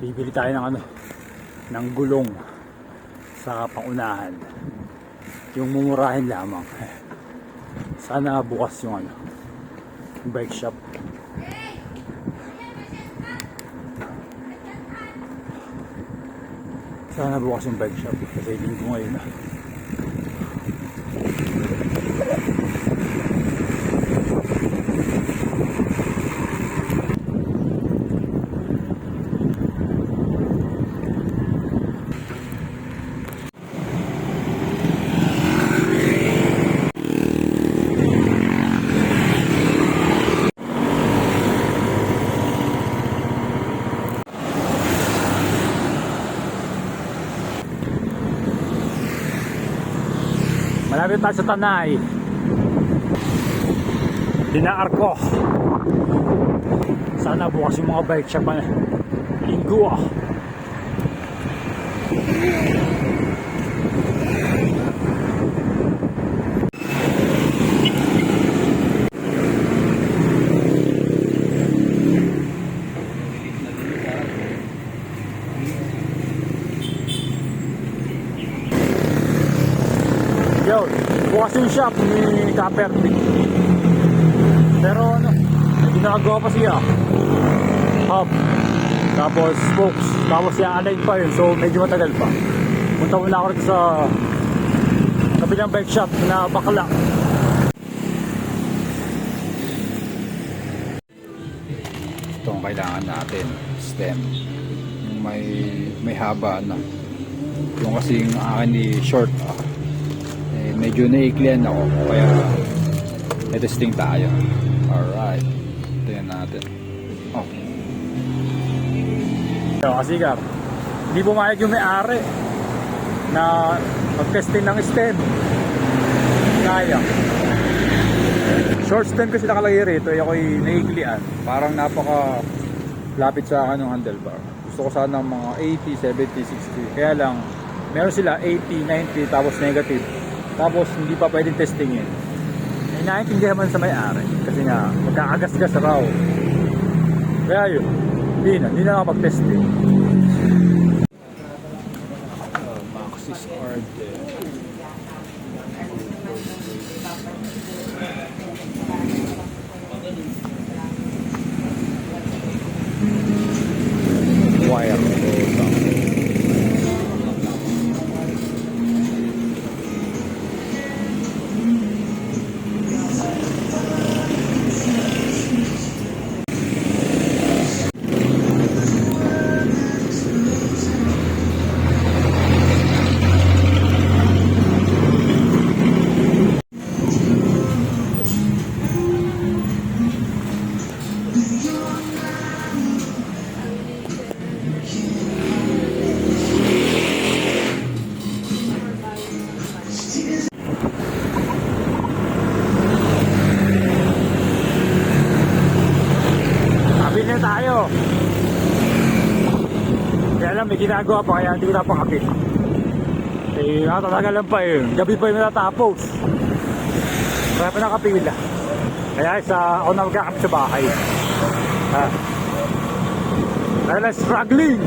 bibili tayo ng ano ng gulong sa pangunahan yung mumurahin lamang. Sana bukas yung ano bike shop. Sana bukas yung bike shop. Kasi linggo ngayon na Malapit tayo sa Tanay. Dinaar ko. Sana bukas yung mga bike shop linggo ah. Yun, bukas yung shop ni Kaperti. Pero ano, ginagawa pa siya. Hub. Tapos spokes. Tapos yung align pa yun. So medyo matagal pa. Punta muna ako rito sa kabilang bike shop na bakla. Ito ang kailangan natin. Stem. May, may haba na. Yung kasing akin ni short ah medyo naiklian ako. Kaya testing tayo. Alright. Tingnan natin. Oh so kasikap hindi pumayag yung may-ari na mag-testing ng stem. Kaya. Short stem kasi nakalagay rito ay ako'y naiklian. Parang napaka lapit sa akin ng handlebar. Gusto ko sana ng mga 80, 70, 60 kaya lang meron sila 80, 90 tapos negative tapos hindi pa pwedeng testingin. Eh naiintindihan man sa may-ari. Kasi nga magkakagasgas raw. Kaya yun. Hindi na, hindi na uh, Maxis Arte wire may ginagawa pa kaya hindi ko napakapit. Eh, nakatatagal lang pa eh. Gabi pa yung natatapos. Kaya pa nakapila. Kaya sa ako na magkakapit sa bahay. Ha? Kaya lang struggling.